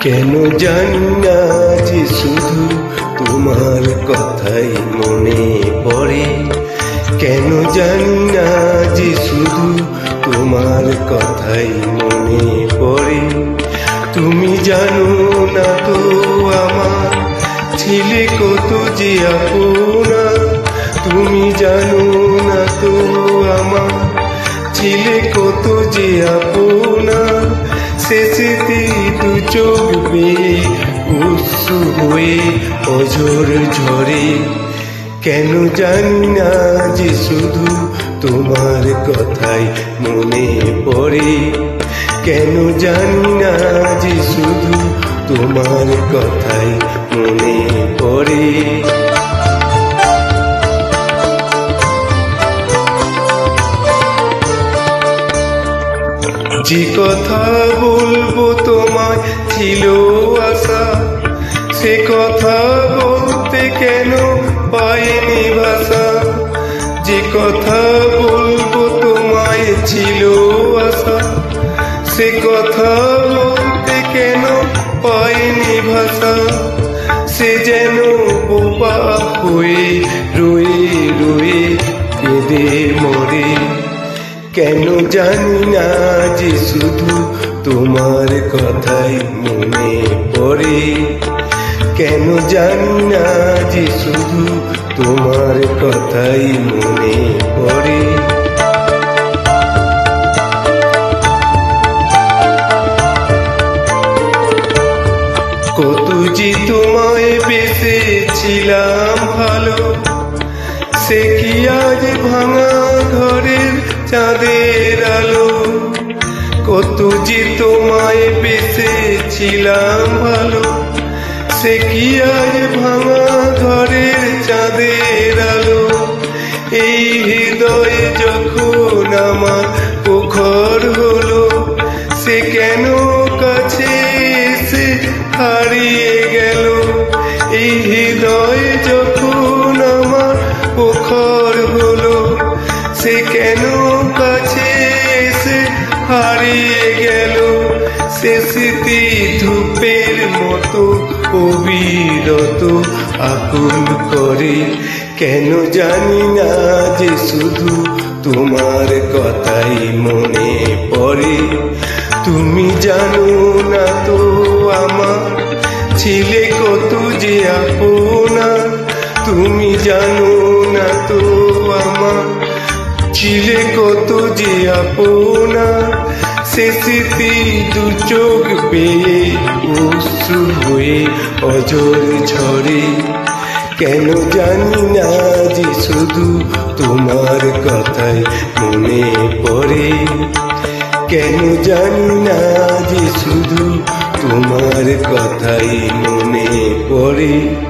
কেন জানি না যে শুধু তোমার কথাই মনে পড়ে? কেন জানি না যে শুধু তোমার কথাই মনে পড়ে? তুমি জানো না তো আমার ছিলে কত যে আপনা। তুমি জানো না তো আমার ছিলে কত যে আপনা। চোখ উৎসু হয়ে অঝর ঝরে। কেন জানি না যে শুধু তোমার কথাই মনে পড়ে। কেন জানি না যে শুধু তোমার কথাই মনে পড়ে। যে কথা বলব তোমায় ছিল আশা, সে কথা বলতে কেন পাইনি ভাষা? যে কথা বলব তোমায় ছিল আশা, সে কথা বলতে কেন পাইনি ভাষা? সে যেন বোপা হয়ে রয়ে রয়ে কেঁদে মরে। কেন জানি না যে শুধু তোমার কথাই মনে পড়ে? কেন জানি না যে শুধু তোমার কথাই মনে পড়ে? কত যে তোমায় বেসেছিলাম ভালো, সে কি আজ ভাঙা ঘরের চাঁদের আলো, কত যে তোমায় বেসেছিলাম ভালো। সে কি আজ ভাঙা ঘরের চাঁদের আলো? এই হৃদয়ে যখন আমার পোখর হলো, সে কেন কাছে এসে হারিয়ে গেল? এই হৃদয় যখন আমার পোখর কাছে হারিয়ে গেল সে স্মৃতি ধূপের মতো অবিরত। আকুল করে, কেন জানি না যে শুধু তোমার কথাই মনে পড়ে। তুমি জানো না তো আমার ছিলে কত যে আপনা। তুমি জানো যে আপনা স্মৃতি দু চোখ পেয়ে অশ্রু হয়ে অজর ঝরে। কেন জানি না যে শুধু তোমার কথাই মনে পড়ে। কেন জানি না যে শুধু তোমার কথাই মনে পড়ে।